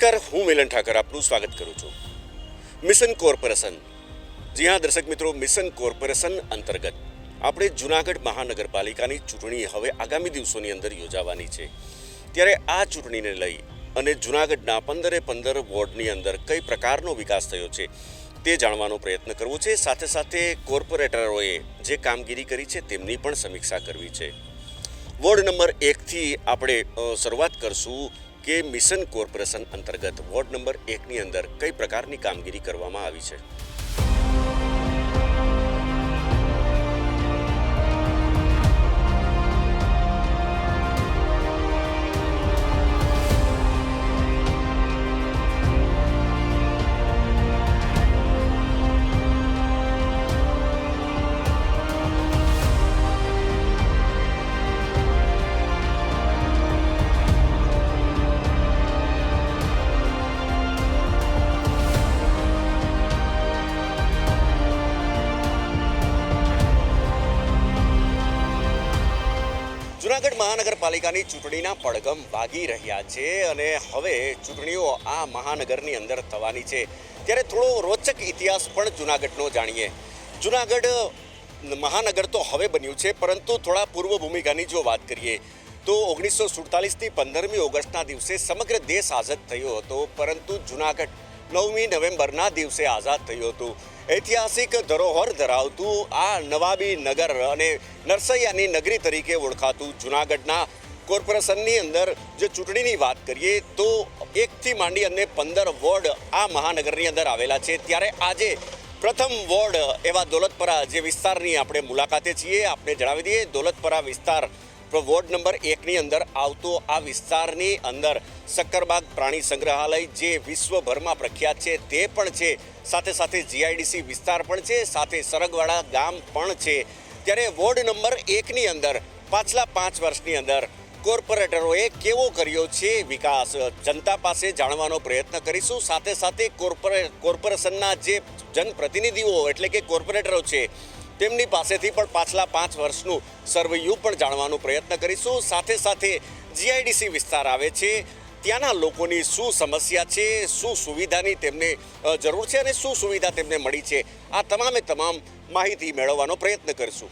નમસ્કાર, હું મિલન ઠાકર, આપનું સ્વાગત કરું છું. Mission corporation. જી હા, દર્શક મિત્રો, મિશન કોર્પોરેશન અંતર્ગત આપણે જુનાગઢ મહાનગરપાલિકાની ચૂંટણી હવે આગામી દિવસોની અંદર યોજાવાની છે. ત્યારે આ ચૂંટણીને લઈ અને જુનાગઢના પંદરે પંદર વોર્ડની અંદર કઈ પ્રકારનો વિકાસ થયો છે તે જાણવાનો પ્રયત્ન કરવો છે. સાથે સાથે કોર્પોરેટરોએ જે કામગીરી કરી છે તેમની પણ સમીક્ષા કરવી છે. વોર્ડ નંબર એકથી આપણે શરૂઆત કરશું. કે મિશન કોર્પોરેશન અંતર્ગત વોર્ડ નંબર એકની અંદર કઈ પ્રકારની કામગીરી કરવામાં આવી છે? જુનાગઢ મહાનગરપાલિકાની ચૂંટણીના પડઘમ વાગી રહ્યા છે અને હવે ચૂંટણીઓ આ મહાનગરની અંદર થવાની છે. ત્યારે થોડો રોચક ઇતિહાસ પણ જુનાગઢનો જાણીએ. જુનાગઢ મહાનગર તો હવે બન્યું છે, પરંતુ થોડા પૂર્વ ભૂમિકાની જો વાત કરીએ, તો ઓગણીસો સુડતાલીસથી પંદરમી ઓગસ્ટના દિવસે સમગ્ર દેશ આઝાદ થયો હતો, પરંતુ જુનાગઢ નવમી નવેમ્બરના દિવસે આઝાદ થયું હતું. ઐતિહાસિક ધરોહર ધરાવતું આ નવાબી નગર અને નરસૈયાની નગરી તરીકે ઓળખાતું જુનાગઢના કોર્પોરેશનની અંદર જે ચૂંટણીની વાત કરીએ તો એકથી માંડી અને પંદર વોર્ડ આ મહાનગરની અંદર આવેલા છે. ત્યારે આજે પ્રથમ વોર્ડ એવા દોલતપરા જે વિસ્તારની આપણે મુલાકાતે છીએ. આપણે જણાવી દઈએ, દોલતપરા વિસ્તાર વોર્ડ નંબર એકની અંદર આવતો આ વિસ્તારની અંદર સક્કરબાગ પ્રાણી સંગ્રહાલય જે વિશ્વભરમાં પ્રખ્યાત છે, તે પણ છે. સાથે સાથે જીઆઈડીસી વિસ્તાર પણ છે, સાથે સરગવાડા ગામ પણ છે. ત્યારે વોર્ડ નંબર એકની અંદર, પાછલા પાંચ વર્ષની અંદર, કોર્પોરેટરોએ કેવો કર્યો છે વિકાસ? જનતા પાસે જાણવાનો પ્રયત્ન કરીશું. સાથે સાથે કોર્પોરે, કોર્પોરેશનના જે જનપ્રતિનિધિઓ, એટલે કે કોર્પોરેટરો છે તેમની પાસેથી પણ પાછલા પાંચ વર્ષનું સર્વેયુ પણ જાણવાનો પ્રયત્ન કરીશું. સાથે સાથે જીઆઈડીસી વિસ્તાર આવે છે. ત્યાંના લોકોની શું સમસ્યા છે, શું સુવિધાની તેમને જરૂર છે અને શું સુવિધા તેમને મળી છે? આ તમામે તમામ માહિતી મેળવવાનો પ્રયત્ન કરીશું.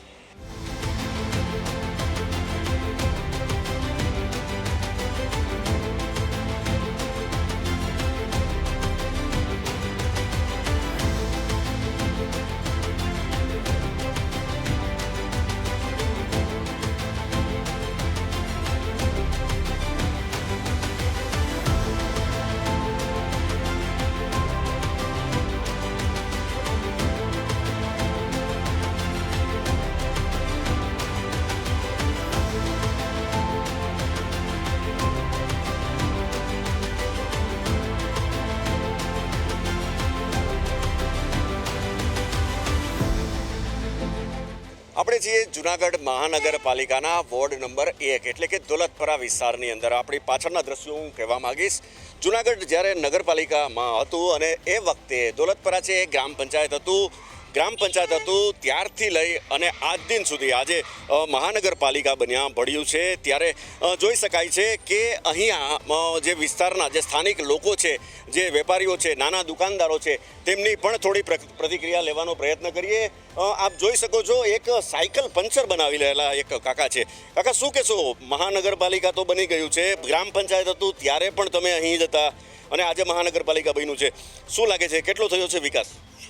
આપણે છીએ જુનાગઢ મહાનગરપાલિકાના વોર્ડ નંબર એક એટલે કે દોલતપરા વિસ્તારની અંદર આપણી પાછળના દ્રશ્યો હું કહેવા માંગીશ. જુનાગઢ જ્યારે નગરપાલિકામાં હતું અને એ વખતે દોલતપરા છે એ ગ્રામ પંચાયત હતું. ગ્રામ પંચાયત હતું ત્યારથી લઈ અને આજ દિન સુધી આજે મહાનગરપાલિકા બન્યા, ભળ્યું છે. ત્યારે જોઈ શકાય છે કે અહીંયા જે વિસ્તારના જે સ્થાનિક લોકો છે, જે વેપારીઓ છે, નાના દુકાનદારો છે, તેમની પણ થોડી પ્ર- પ્રતિક્રિયા લેવાનો પ્રયત્ન કરીએ. આપ જોઈ શકો છો એક સાયકલ પંચર બનાવી રહેલા એક કાકા છે. કાકા, શું કહેશો? મહાનગરપાલિકા તો બની ગયું છે. ગ્રામ પંચાયત હતું ત્યારે પણ તમે અહીં જ હતા અને આજે મહાનગરપાલિકા બન્યું છે. શું લાગે છે? કેટલો થયો છે વિકાસ?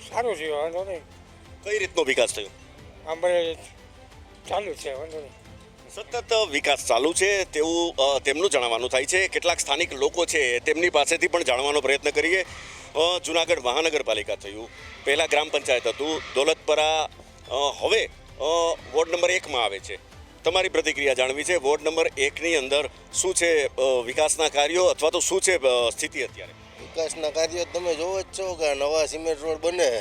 સારું છે, વાંધો નહીં. કઈ રીતનો વિકાસ થયો? આમ ચાલુ છે વાંધો નહીં. સતત વિકાસ ચાલુ છે તેવું તેમનું જણાવવાનું થાય છે. કેટલાક સ્થાનિક લોકો છે તેમની પાસેથી પણ જાણવાનો પ્રયત્ન કરીએ. જુનાગઢ મહાનગરપાલિકા થયું. પહેલાં ગ્રામ પંચાયત હતું. દોલતપરા હવે વોર્ડ નંબર એકમાં આવે છે. તમારી પ્રતિક્રિયા જાણવી છે વોર્ડ નંબર એકની અંદર શું છે વિકાસના કાર્યો અથવા તો શું છે સ્થિતિ અત્યારે? વિકાસના કાર્યો તમે જોવો જ છો કે નવા સિમેન્ટ રોડ બને.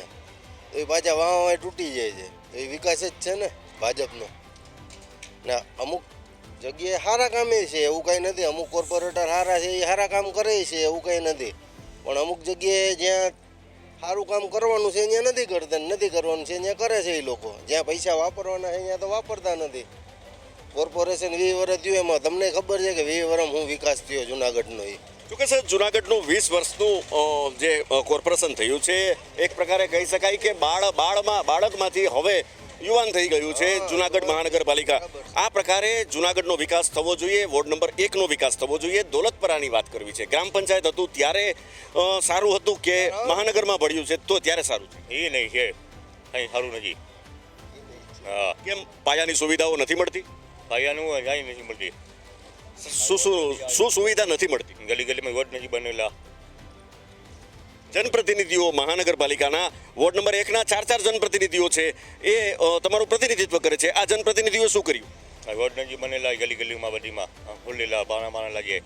એ પાછા વાવા તૂટી જાય છે. એ વિકાસ જ છે ને ભાજપનો. ને અમુક જગ્યાએ સારા કામે છે, એવું કંઈ નથી. અમુક કોર્પોરેટર સારા છે, એ સારા કામ કરે છે, એવું કંઈ નથી. પણ અમુક જગ્યાએ જ્યાં સારું કામ કરવાનું છે, ત્યાં નથી કરતા, નથી કરવાનું છે, ત્યાં કરે છે એ લોકો. જ્યાં પૈસા વાપરવાના છે, ત્યાં તો વાપરતા નથી. કોર્પોરેશન વીસ વર્ષ થયું એમાં. તમને ખબર છે કે વીસ વર્ષ હું વિકાસ થયો જુનાગઢનો એ. ચોક્કસ જુનાગઢનું વીસ વર્ષનું જે કોર્પોરેશન થયું છે એક પ્રકારે કહી શકાય કે બાળ બાળમાં બાળકમાંથી હવે યુવાન થઈ ગયું છે જુનાગઢ મહાનગરપાલિકા. આ પ્રકારે જુનાગઢનો વિકાસ થવો જોઈએ વોર્ડ નંબર એકનો વિકાસ થવો જોઈએ. દોલતપરાની વાત કરવી છે. ગ્રામ પંચાયત હતું ત્યારે સારું હતું કે મહાનગરમાં ભળ્યું છે તો ત્યારે સારું છે. એ નહીં છે. કંઈ સારું નથી. કેમ? પાયાની સુવિધાઓ નથી મળતી? પાયાનું કંઈ નથી મળતી. શું શું શું સુવિધા નથી મળતી? ગલી ગલીમાં વોર્ડ નથી બનેલા. જનપ્રતિનિધિઓ મહાનગરપાલિકાના વોર્ડ નંબર એકના ચાર ચાર જનપ્રતિનિધિઓ છે. એ તમારું પ્રતિનિધિત્વ કરે છે. આ જનપ્રતિનિધિઓ શું કર્યું? વોર્ડ રોડ નથી બનેલા ગલી ગલીમાં બધીમાં. ખુલ્લેલા બાણા બાણા લાગે.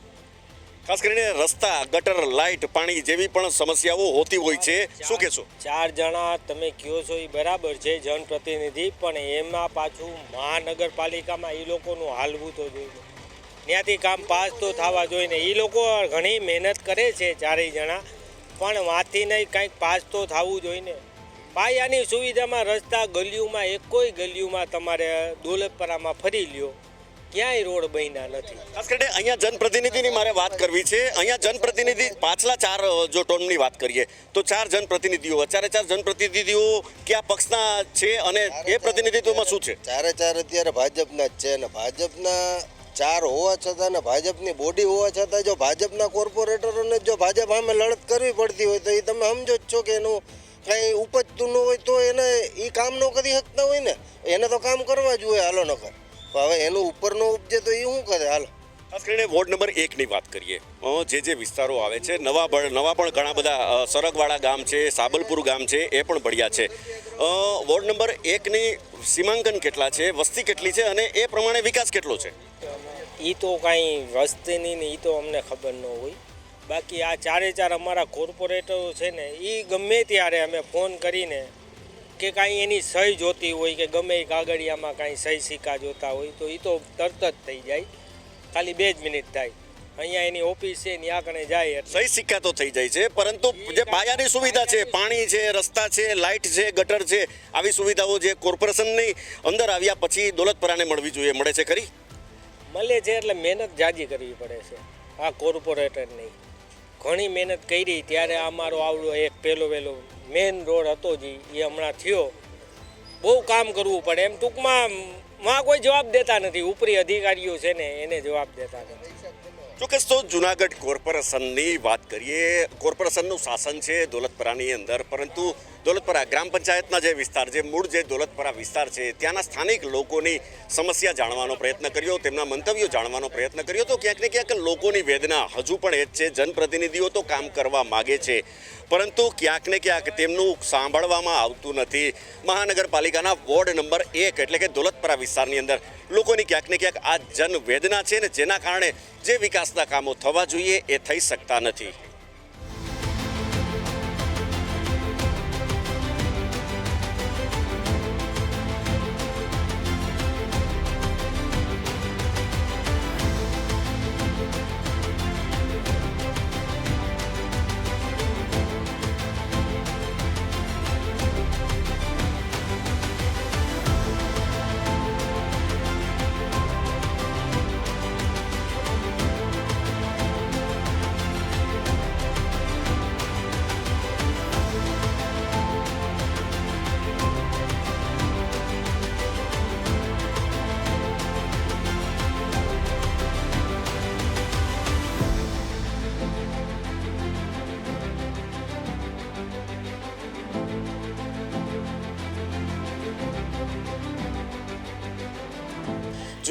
ખાસ કરીને રસ્તા ગટર લાઇટ પાણી જેવી પણ સમસ્યાઓ હોતી હોય છે. શું કહેશો? ચાર જણા તમે કહો છો એ બરાબર છે જનપ્રતિનિધિ પણ એમાં પાછું મહાનગરપાલિકામાં એ લોકોનું હાલવું તો જોઈએ. ત્યાંથી કામ પાસ તો થવા જોઈએ ને. એ લોકો ઘણી મહેનત કરે છે ચારેય જણા પણ વાંથી નહીં કંઈક પાસ તો થવું જોઈએ ને. પાયાની સુવિધામાં રસ્તા ગલીઓમાં એક કોઈ ગલીઓમાં તમારે દોલતપરામાં ફરી લ્યો. ક્યાંય રોડ બન્યા નથી. ખાસ કરીને અહીંયા જનપ્રતિનિધિની મારે વાત કરવી છે. અહીંયા જનપ્રતિનિધિ પાછલા ચાર જો ટોનની વાત કરીએ તો ચાર જનપ્રતિનિધિઓ ચારે ચાર જનપ્રતિનિધિઓ કયા પક્ષના છે અને એ પ્રતિનિધિત્વમાં શું છે? ચારે ચાર અત્યારે ભાજપના જ છે અને ભાજપના ચાર હોવા છતાં ને ભાજપની બોડી હોવા છતાં જો ભાજપના કોર્પોરેટરોને જો ભાજપ સામે લડત કરવી પડતી હોય તો એ તમે સમજો જ છો કે એનું કાંઈ ઉપજતું ન હોય તો એને એ કામ ન કરી શકતા હોય ને. એને તો કામ કરવા જ હોય હાલો નકર. પણ હવે એનું ઉપરનો ઉપજે તો એ શું કરે હાલો? ખાસ કરીને વોર્ડ નંબર એકની વાત કરીએ. જે જે વિસ્તારો આવે છે નવા નવા પણ ઘણા બધા સરગવાડા ગામ છે, સાબલપુર ગામ છે, એ પણ ભળ્યા છે. વોર્ડ નંબર એકની સીમાંકન કેટલા છે, વસ્તી કેટલી છે અને એ પ્રમાણે વિકાસ કેટલો છે? એ તો કાંઈ વસ્તીની ને એ તો અમને ખબર ન હોય. બાકી આ ચારે ચાર અમારા કોર્પોરેટરો છે ને એ ગમે ત્યારે અમે ફોન કરીને કે કાંઈ એની સહી જોતી હોય કે ગમે કાગળિયામાં કાંઈ સહી સિક્કા જોતા હોય તો એ તો તરત જ થઈ જાય. ખાલી બે જ મિનિટ થાય. અહીંયા એની ઓફિસ છે ને આગળ જાય સહી સિક્કા તો થઈ જાય છે પરંતુ જે પાયાની સુવિધા છે પાણી છે રસ્તા છે લાઇટ છે ગટર છે આવી સુવિધાઓ જે કોર્પોરેશનની અંદર આવ્યા પછી દોલતપરાને મળવી જોઈએ. મળે છે ખરી? મળે છે એટલે મહેનત જાજી કરવી પડે છે આ કોર્પોરેટરની. ઘણી મહેનત કરી ત્યારે અમારો આવડો એક પહેલો વહેલો મેઇન રોડ હતો જે એ હમણાં થયો. બહુ કામ કરવું પડે. એમ ટૂંકમાં માં કોઈ જવાબ દેતા નથી. ઉપરી અધિકારીઓ છે ને, એને જવાબ દેતા નથી. ચોક્કસ તો જુનાગઢ કોર્પોરેશનની વાત કરીએ, કોર્પોરેશનનું શાસન છે દોલતપરાની અંદર, પરંતુ દોલતપરા ગ્રામ પંચાયતના જે વિસ્તાર, જે મૂળ જે દોલતપરા વિસ્તાર છે, ત્યાંના સ્થાનિક લોકોની સમસ્યા જાણવાનો પ્રયત્ન કર્યો, તેમના મંતવ્યો જાણવાનો પ્રયત્ન કર્યો. તો ક્યાંક ને ક્યાંક લોકોની વેદના હજુ પણ એ જ છે, જનપ્રતિનિધિઓ તો કામ કરવા માગે છે. પરંતુ ક્યાંક ને ક્યાંક તેમનું સાંભળવામાં આવતું નથી. મહાનગરપાલિકાના વોર્ડ નંબર એક એટલે કે દોલતપરા વિસ્તારની અંદર લોકોની ક્યાંક ને ક્યાંક આ જનવેદના છે ને જેના કારણે જે વિકાસના કામો થવા જોઈએ એ થઈ શકતા નથી.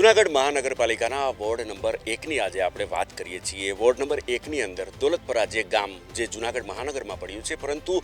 જુનાગઢ મહાનગરપાલિકાના વોર્ડ નંબર એકની આજે આપણે વાત કરીએ છીએ. વોર્ડ નંબર એકની અંદર દોલતપરા જે ગામ જે જુનાગઢ મહાનગરમાં પડ્યું છે, પરંતુ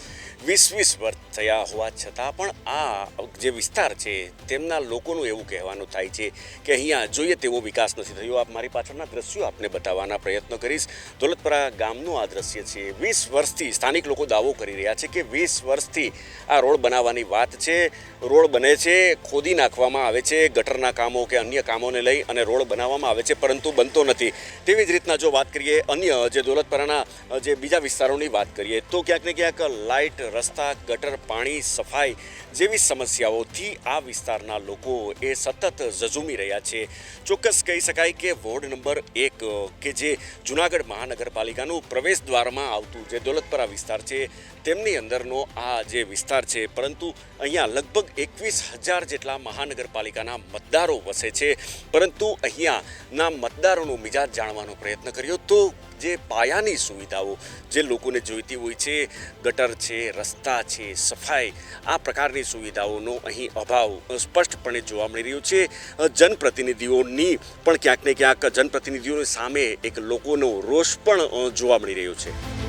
વીસ વીસ વર્ષ થયા હોવા છતાં પણ આ જે વિસ્તાર છે, તેમના લોકોનું એવું કહેવાનું થાય છે કે અહીંયા જોઈએ તેવો વિકાસ નથી થયો. આપ મારી પાછળના દ્રશ્યો આપને બતાવવાના પ્રયત્ન કરીશ. દોલતપરા ગામનું આ દ્રશ્ય છે. વીસ વર્ષથી સ્થાનિક લોકો દાવો કરી રહ્યા છે કે વીસ વર્ષથી આ રોડ બનાવવાની વાત છે. રોડ બને છે, ખોદી નાખવામાં આવે છે, ગટરના કામો કે અન્ય કામોને લઈ અને રોડ બનાવવામાં આવે છે, પરંતુ બનતો નથી. તેવી જ રીતના જો વાત કરીએ, અન્ય જે દોલતપરાના જે બીજા વિસ્તારોની વાત કરીએ, તો ક્યાંક ને ક્યાંક લાઇટ, રસ્તા, ગટર, પાણી, સફાઈ જેવી સમસ્યાઓથી આ વિસ્તારના લોકો એ સતત ઝઝૂમી રહ્યા છે. ચોક્કસ કહી શકાય કે વોર્ડ નંબર એક, કે જે જુનાગઢ મહાનગરપાલિકાનું પ્રવેશ દ્વારમાં આવતું જે દોલતપરા વિસ્તાર છે, તેમની અંદરનો આ જે વિસ્તાર છે, પરંતુ અહીંયા લગભગ એકવીસ હજાર જેટલા મહાનગરપાલિકાના મતદારો વસે છે. પરંતુ અહીંયાના મતદારોનો મિજાજ જાણવાનો પ્રયત્ન કર્યો તો જે પાયાની સુવિધાઓ જે લોકોને જોઈતી હોય છે, ગટર છે, રસ્તા છે, સફાઈ, આ પ્રકારની સુવિધાઓનો અહીં અભાવ સ્પષ્ટપણે જોવા મળી રહ્યો છે. જનપ્રતિનિધિઓની પણ ક્યાંક ને ક્યાંક જનપ્રતિનિધિઓની સામે એક લોકોનો રોષ પણ જોવા મળી રહ્યો છે.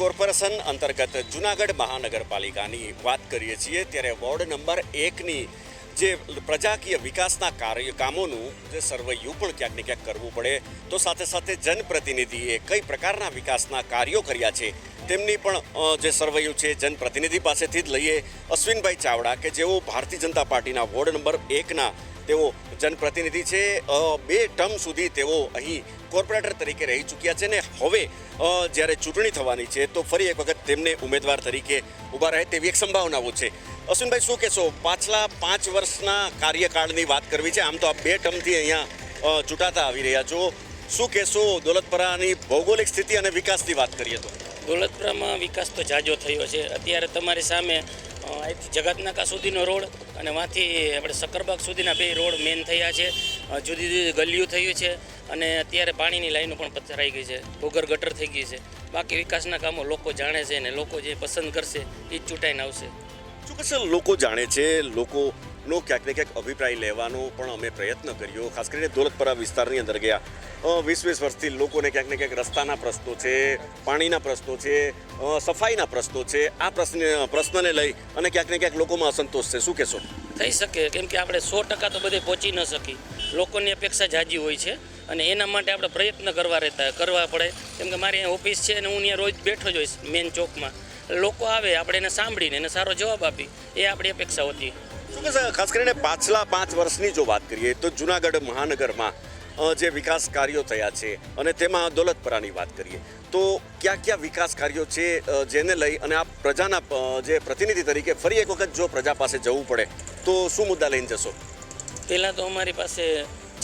કોર્પોરેશન અંતર્ગત જુનાગઢ મહાનગરપાલિકાની વાત કરીએ છીએ, ત્યારે વોર્ડ નંબર એકની જે પ્રજાકીય વિકાસના કાર્ય, કામોનું જે સર્વૈયું પણ ક્યાંક ને ક્યાંક કરવું પડે, તો સાથે સાથે જનપ્રતિનિધિએ કઈ પ્રકારના વિકાસના કાર્યો કર્યા છે, તેમની પણ જે સર્વૈયું છે જનપ્રતિનિધિ પાસેથી જ લઈએ. અશ્વિનભાઈ ચાવડા કે જેઓ ભારતીય જનતા પાર્ટીના વોર્ડ નંબર એકના તેઓ જનપ્રતિનિધિ છે. બે ટર્મ સુધી તેઓ અહીં કોર્પોરેટર તરીકે રહી ચૂક્યા છે ને હવે જ્યારે ચૂંટણી થવાની છે, તો ફરી એક વખત તેમને ઉમેદવાર તરીકે ઊભા રહે તેવી એક સંભાવનાઓ છે. અશ્વિનભાઈ, શું કહેશો? પાછલા પાંચ વર્ષના કાર્યકાળની વાત કરવી છે. આમ તો આ બે ટર્મથી અહીંયા ચૂંટાતા આવી રહ્યા છો. શું કહેશો? દોલતપરાની ભૌગોલિક સ્થિતિ અને વિકાસની વાત કરીએ તો. દોલતપરામાં વિકાસ તો જાજો થયો છે. અત્યારે તમારી સામે અહીંથી જગતનાકા સુધીનો રોડ અને વાંથી આપણે સક્કરબાગ સુધીના બે રોડ મેન થયા છે. જુદી જુદી ગલીઓ થયું છે અને અત્યારે પાણીની લાઈનો પણ પથરાઈ ગઈ છે. ભૂગર ગટર થઈ ગઈ છે. બાકી વિકાસના કામો લોકો જાણે છે અને લોકો જે પસંદ કરશે એ જ ચૂંટાઈને આવશે. ચોક્કસ લોકો જાણે છે? લોકોનો ક્યાંક ને ક્યાંક અભિપ્રાય લેવાનો પણ અમે પ્રયત્ન કર્યો. ખાસ કરીને દોલતપરા વિસ્તારની અંદર ગયા. વીસ વીસ વર્ષથી લોકોને ક્યાંક ને ક્યાંક રસ્તાના પ્રશ્નો છે, પાણીના પ્રશ્નો છે સફાઈના પ્રશ્નો છે. આ પ્રશ્ન, પ્રશ્નને લઈ અને ક્યાંક ને ક્યાંક લોકોમાં અસંતોષ છે. શું કહેશો? થઈ શકે. કેમ કે આપણે સો ટકા તો બધે પહોંચી ન શકી લોકોની અપેક્ષા જાજી હોય છે અને એના માટે આપણે પ્રયત્ન કરવા રહેતા, કરવા પડે. કેમ કે મારી ઓફિસ છે અને હું ત્યાં રોજ બેઠો જ હોઈશ મેન ચોકમાં. લોકો આવે, આપણે એને સાંભળીને એને સારો જવાબ આપી. એ આપણી અપેક્ષા હોતી ખાસ કરીને પાછલા પાંચ વર્ષની જો વાત કરીએ, તો જુનાગઢ મહાનગરમાં જે વિકાસ કાર્યો થયા છે અને તેમાં દોલતપરાની વાત કરીએ, તો કયા કયા વિકાસ કાર્યો છે જેને લઈ અને આ પ્રજાના જે પ્રતિનિધિ તરીકે ફરી એક વખત જો પ્રજા પાસે જવું પડે, તો શું મુદ્દા લઈને જશો? પહેલાં તો અમારી પાસે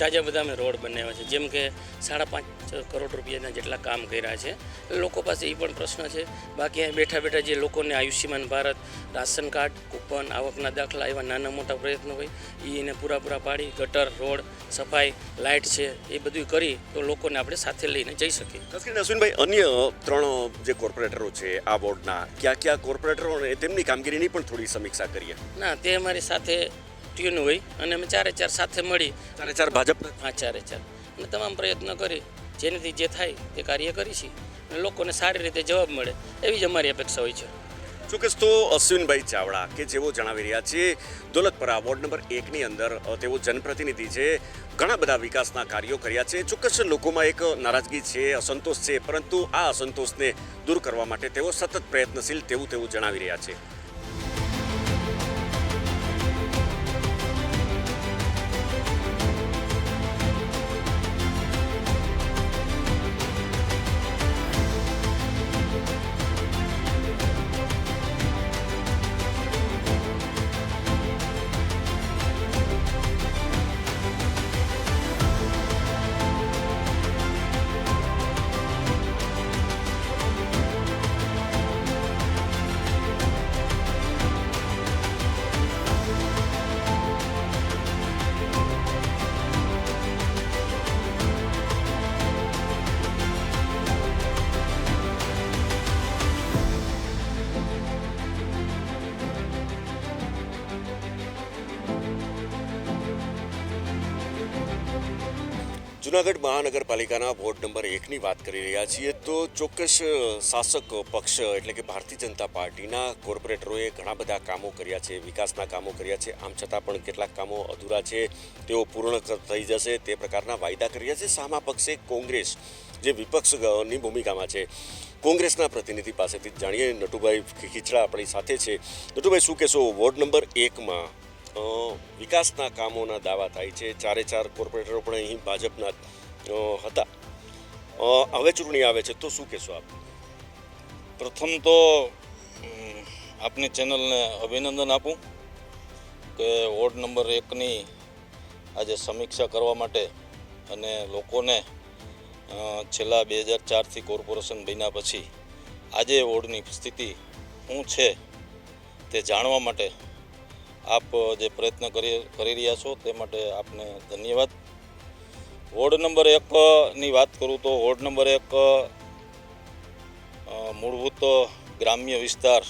જાજા બધા અમે રોડ બનાવ્યા છે, જેમ કે સાડા પાંચ કરોડ રૂપિયાના જેટલા કામ કર્યા છે. લોકો પાસે એ પણ પ્રશ્ન છે. બાકી અહીં બેઠા બેઠા જે લોકોને Ayushman Bharat ration card coupon આવકના દાખલા એવા નાના મોટા પ્રયત્નો હોય એ એને પૂરા પૂરા પાડી ગટર રોડ સફાઈ લાઇટ છે એ બધું કરી તો લોકોને આપણે સાથે લઈને જઈ શકીએ. ખાસ કરીને અશ્વિનભાઈ અન્ય ત્રણ જે કોર્પોરેટરો છે આ બોર્ડના કયા કયા કોર્પોરેટરો તેમની કામગીરીની પણ થોડી સમીક્ષા કરીએ? ના તે અમારી સાથે ટ્યુન હોય અને અમે ચારે ચાર સાથે મળી. ચારે ચાર ભાજપ હા ચારે ચાર. અને તમામ પ્રયત્ન કરી. જેનાથી જે થાય તે કાર્ય કરી છીએ અને લોકોને સારી રીતે જવાબ મળે એવી જ અમારી અપેક્ષા હોય છે. ચોક્કસ, તો અશ્વિનભાઈ ચાવડા, કે જેઓ જણાવી રહ્યા છે, દોલતપરા વોર્ડ નંબર એકની અંદર તેઓ જનપ્રતિનિધિ છે, ઘણા બધા વિકાસના કાર્યો કર્યા છે. ચોક્કસ, લોકોમાં એક નારાજગી છે, અસંતોષ છે, પરંતુ આ અસંતોષને દૂર કરવા માટે તેઓ સતત પ્રયત્નશીલ તેવું તેવું જણાવી રહ્યા છે. જુનાગઢ મહાનગરપાલિકાના વોર્ડ નંબર એકની વાત કરી રહ્યા છીએ તો ચોક્કસ શાસક પક્ષ એટલે કે ભારતીય જનતા પાર્ટીના કોર્પોરેટરોએ ઘણા બધા કામો કર્યા છે, વિકાસના કામો કર્યા છે. આમ છતાં પણ કેટલાક કામો અધૂરા છે, તેઓ પૂર્ણ થઈ જશે, તે પ્રકારના વાયદા કર્યા છે. સામા પક્ષે કોંગ્રેસ જે વિપક્ષની ભૂમિકામાં છે, કોંગ્રેસના પ્રતિનિધિ પાસેથી જાણીએ. નટુભાઈ ખીચડા આપણી સાથે છે. નટુભાઈ, શું કહેશો? વોર્ડ નંબર એકમાં અ, વિકાસના કામોના દાવા થાય છે. ચારે ચાર કોર્પોરેટરો પણ અહીં ભાજપના હતા. હવે ચૂંટણી આવે છે તો શું કહેશો આપ? પ્રથમ તો આપની ચેનલને અભિનંદન આપું કે વોર્ડ નંબર એકની આજે સમીક્ષા કરવા માટે અને લોકોને છેલ્લા બે હજાર ચારથી કોર્પોરેશન બન્યા પછી આજે વોર્ડની સ્થિતિ શું છે તે જાણવા માટે આપ જે પ્રયત્ન કરી કરી રહ્યા છો તે માટે આપને ધન્યવાદ. વોર્ડ નંબર એકની વાત કરું તો વોર્ડ નંબર એક મૂળભૂત ગ્રામ્ય વિસ્તાર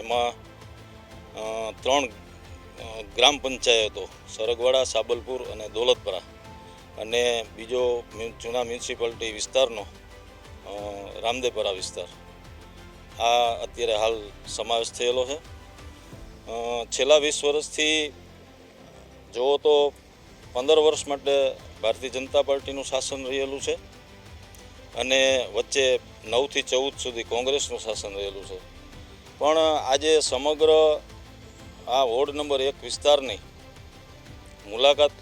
એમાં ત્રણ ગ્રામ પંચાયતો સરગવાડા, સાબલપુર અને દોલતપરા અને બીજો જૂના મ્યુનિસિપાલિટી વિસ્તારનો રામદેપરા વિસ્તાર. આ અત્યારે હાલ સમાવેશ થયેલો છે. છેલ્લા વીસ વર્ષથી જુઓ તો પંદર વર્ષ માટે ભારતીય જનતા પાર્ટીનું શાસન રહેલું છે અને વચ્ચે નવથી ચૌદ સુધી કોંગ્રેસનું શાસન રહેલું છે. પણ આજે સમગ્ર આ વોર્ડ નંબર એક વિસ્તારની મુલાકાત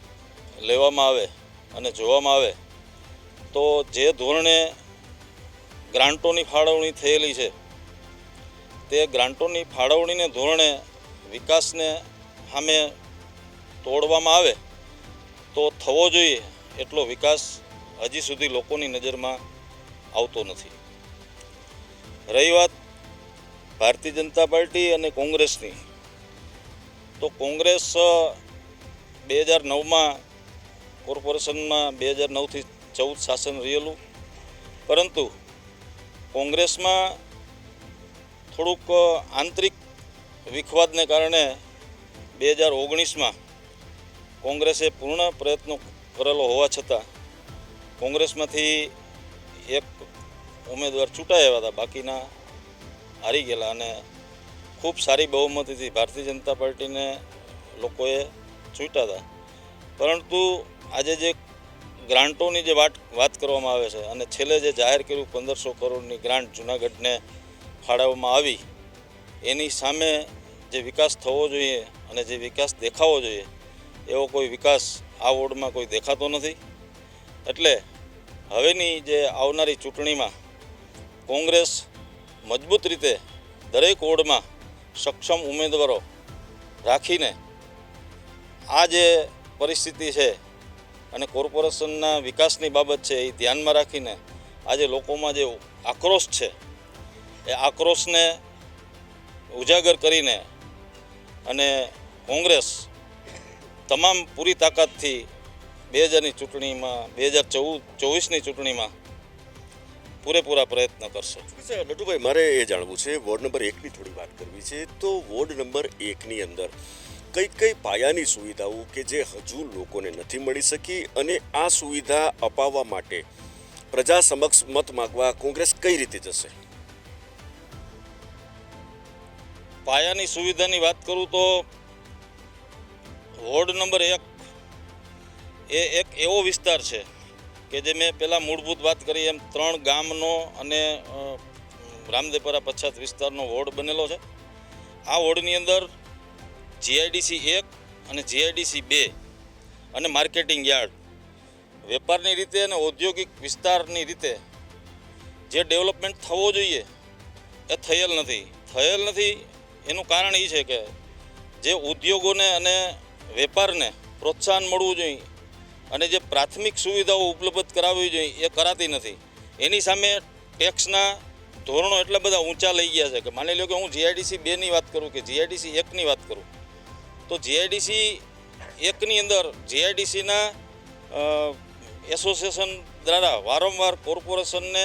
લેવામાં આવે અને જોવામાં આવે તો જે ધોરણે ગ્રાન્ટોની ફાળવણી થયેલી છે તે ગ્રાન્ટોની ફાળવણીને ધોરણે વિકાસને સામે તોડવામાં આવે, તો થવો જોઈએ એટલો વિકાસ હજી સુધી લોકોની નજરમાં આવતો નથી. રહી વાત ભારતીય જનતા પાર્ટી અને કોંગ્રેસની. તો કોંગ્રેસ બે હજાર નવમાં કોર્પોરેશનમાં બે હજાર નવથી ચૌદ શાસન રહેલું. પરંતુ કોંગ્રેસમાં થોડુંક આંતરિક વિખવાદને કારણે બે હજાર ઓગણીસમાં કોંગ્રેસે પૂર્ણ પ્રયત્નો કરેલો હોવા છતાં કોંગ્રેસમાંથી એક ઉમેદવાર ચૂંટાયા હતા. બાકીના હારી ગયેલા અને ખૂબ સારી બહુમતીથી ભારતીય જનતા પાર્ટીને લોકોએ ચૂંટ્યા હતા. પરંતુ આજે જે ગ્રાન્ટોની જે વાત વાત કરવામાં આવે છે અને છેલ્લે જે જાહેર કર્યું, પંદરસો કરોડની ગ્રાન્ટ જુનાગઢને ફાળવવામાં આવી એની સામે જે વિકાસ થવો જોઈએ અને જે વિકાસ દેખાવો જોઈએ, એવો કોઈ વિકાસ આ વોર્ડમાં કોઈ દેખાતો નથી. એટલે હવેની જે આવનારી ચૂંટણીમાં કોંગ્રેસ મજબૂત રીતે દરેક વોર્ડમાં સક્ષમ ઉમેદવારો રાખીને આ જે પરિસ્થિતિ છે અને કોર્પોરેશનના વિકાસની બાબત છે એ ધ્યાનમાં રાખીને આજે લોકોમાં જે આક્રોશ છે, એ આક્રોશને ઉજાગર કરીને અને કોંગ્રેસ તમામ પૂરી તાકાતથી બે હજારની ચૂંટણીમાં, બે હજાર ચૌદ ચોવીસની ચૂંટણીમાં પૂરેપૂરા પ્રયત્ન કરશે. નટુભાઈ, મારે એ જાણવું છે, વોર્ડ નંબર એકની થોડી વાત કરવી છે. તો વોર્ડ નંબર એકની અંદર કઈ કઈ પાયાની સુવિધાઓ કે જે હજુ લોકોને નથી મળી શકી અને આ સુવિધા અપાવવા માટે પ્રજા સમક્ષ મત માગવા કોંગ્રેસ કઈ રીતે જશે? પાયાની સુવિધાની વાત કરું તો વોર્ડ નંબર એક એ એક એવો વિસ્તાર છે કે જે મેં પહેલાં મૂળભૂત વાત કરી એમ ત્રણ ગામનો અને રામદેપરા પછાત વિસ્તારનો વોર્ડ બનેલો છે. આ વોર્ડની અંદર જીઆઈડીસી એક અને જીઆઈડીસી બે અને માર્કેટિંગ યાર્ડ. વેપારની રીતે અને ઔદ્યોગિક વિસ્તારની રીતે જે ડેવલપમેન્ટ થવો જોઈએ એ થયેલ નથી. થયેલ નથી એનું કારણ એ છે કે જે ઉદ્યોગોને અને વેપારને પ્રોત્સાહન મળવું જોઈએ અને જે પ્રાથમિક સુવિધાઓ ઉપલબ્ધ કરાવવી જોઈએ, એ કરાતી નથી. એની સામે ટેક્સના ધોરણો એટલા બધા ઊંચા લઈ ગયા છે કે માની લો કે હું જીઆઈડીસી બેની વાત કરું કે જીઆઈડીસી એકની વાત કરું, તો જીઆઈડીસી એકની અંદર જીઆઈડીસીના એસોસિએશન દ્વારા વારંવાર કોર્પોરેશનને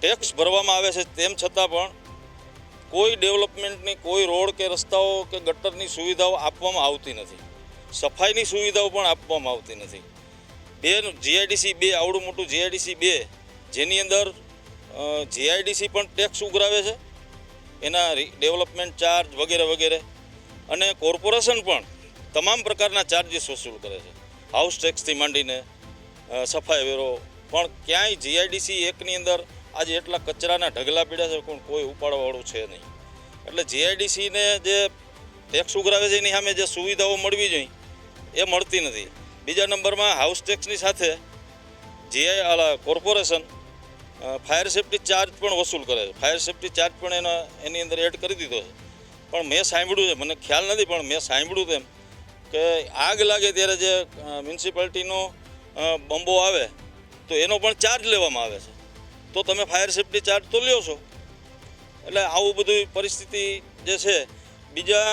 ટેક્સ ભરવામાં આવે છે તેમ છતાં પણ કોઈ ડેવલપમેન્ટની, કોઈ રોડ કે રસ્તાઓ કે ગટરની સુવિધાઓ આપવામાં આવતી નથી. સફાઈની સુવિધાઓ પણ આપવામાં આવતી નથી. બે જીઆઈડીસી, બે આવડું મોટું જીઆઈડીસી બે, જેની અંદર જીઆઈડીસી પણ ટેક્સ ઉઘરાવે છે. એના ડેવલપમેન્ટ ચાર્જ વગેરે વગેરે. અને કોર્પોરેશન પણ તમામ પ્રકારના ચાર્જીસ વસૂલ કરે છે. હાઉસ ટેક્સથી માંડીને સફાઈ વેરો પણ ક્યાંય જીઆઈડીસી એકની અંદર આજે એટલા કચરાના ઢગલા પીડ્યા છે, પણ કોઈ ઉપાડવાવાળું છે નહીં. એટલે જીઆઈડીસીને જે ટેક્સ ઉઘરાવે છે એની સામે જે સુવિધાઓ મળવી જોઈએ, એ મળતી નથી. બીજા નંબરમાં હાઉસ ટેક્સની સાથે જીઆઈ કોર્પોરેશન ફાયર સેફ્ટી ચાર્જ પણ વસૂલ કરે છે. ફાયર સેફ્ટી ચાર્જ પણ એના, એની અંદર એડ કરી દીધો છે. પણ મેં સાંભળ્યું છે, મને ખ્યાલ નથી, પણ મેં સાંભળ્યું તેમ કે આગ લાગે ત્યારે જે મ્યુનિસિપાલિટીનો બંબો આવે, તો એનો પણ ચાર્જ લેવામાં આવે છે. તો તમે ફાયર સેફ્ટી ચાર્જ તો લ્યો છો. એટલે આવું બધું પરિસ્થિતિ જે છે, બીજા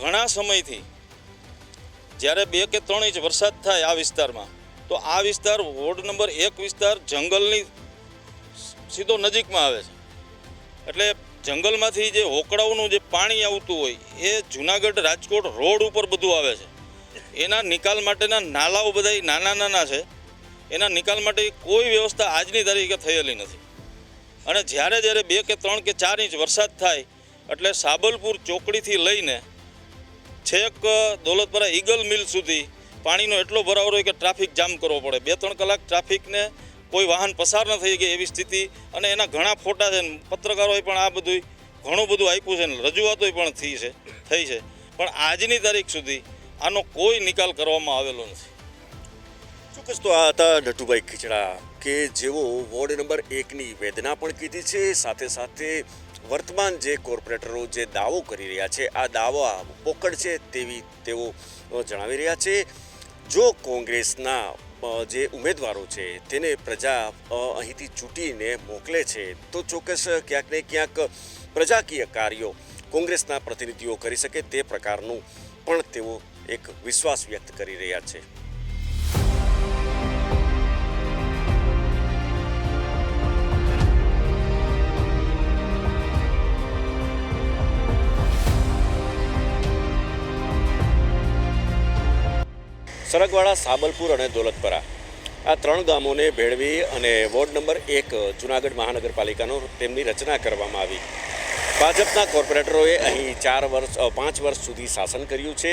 ઘણા સમયથી જ્યારે બે કે ત્રણ ઇંચ વરસાદ થાય આ વિસ્તારમાં, તો આ વિસ્તાર વોર્ડ નંબર એક વિસ્તાર જંગલની સીધો નજીકમાં આવે છે. એટલે જંગલમાંથી જે હોકળાઓનું જે પાણી આવતું હોય, એ જુનાગઢ રાજકોટ રોડ ઉપર બધું આવે છે. એના નિકાલ માટેના નાલાઓ બધા નાના નાના છે. એના નિકાલ માટે કોઈ વ્યવસ્થા આજની તારીખે થયેલી નથી. અને જ્યારે જ્યારે બે કે ત્રણ કે ચાર ઇંચ વરસાદ થાય, એટલે સાબલપુર ચોકડીથી લઈને છેક દોલતપરા ઈગલ મિલ સુધી પાણીનો એટલો ભરાવો હોય કે ટ્રાફિક જામ કરવો પડે. બે ત્રણ કલાક ટ્રાફિકને કોઈ વાહન પસાર ન થઈ ગઈ એવી સ્થિતિ અને એના ઘણા ફોટા છે, પત્રકારોએ પણ આ બધું ઘણું બધું આપ્યું છે ને રજૂઆતોય પણ થઈ છે થઈ છે. પણ આજની તારીખ સુધી આનો કોઈ નિકાલ કરવામાં આવેલો નથી. ચોક્કસ તો આ હતા નટુભાઈ ખીચડા, કે જેઓ વોર્ડ નંબર એકની વેદના પણ કીધી છે, સાથે સાથે વર્તમાન જે કોર્પોરેટરો જે દાવો કરી રહ્યા છે, આ દાવા પોકળ છે તેવી તેઓ જણાવી રહ્યા છે. જો કોંગ્રેસના જે ઉમેદવારો છે તેને પ્રજા અહીંથી ચૂંટીને મોકલે છે, તો ચોક્કસ ક્યાંક ને ક્યાંક પ્રજાકીય કાર્યો કોંગ્રેસના પ્રતિનિધિઓ કરી શકે તે પ્રકારનું પણ તેઓ એક વિશ્વાસ વ્યક્ત કરી રહ્યા છે. સરગવાડા સાબલપુર અને દોલતપરા. આ ત્રણ ગામોને ભેળવી અને વોર્ડ નંબર એક જુનાગઢ મહાનગરપાલિકાનો તેમની રચના કરવામાં આવી. ભાજપના કોર્પોરેટરોએ અહીં ચાર વર્ષ પાંચ વર્ષ સુધી શાસન કર્યું છે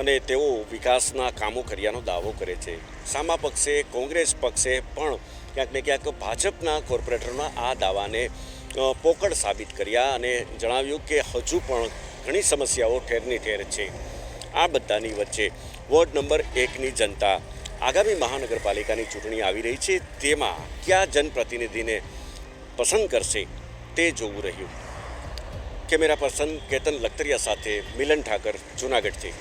અને તેઓ વિકાસના કામો કર્યાનો દાવો કરે છે. સામા પક્ષે, કોંગ્રેસ પક્ષે પણ ક્યાંક ને ક્યાંક ભાજપના કોર્પોરેટરના આ દાવાને પોકળ સાબિત કર્યા અને જણાવ્યું કે હજુ પણ ઘણી સમસ્યાઓ ઠેરની ઠેર છે. આ બધાની વચ્ચે વોર્ડ નંબર એકની જનતા. આગામી મહાનગરપાલિકાની ચૂંટણી આવી રહી છે, તેમાં કયા જનપ્રતિનિધિને પસંદ કરશે તે જોવું રહ્યું. કેમેરા પર્સન કેતન લખતરિયા સાથે મિલન ઠાકર, જુનાગઢથી.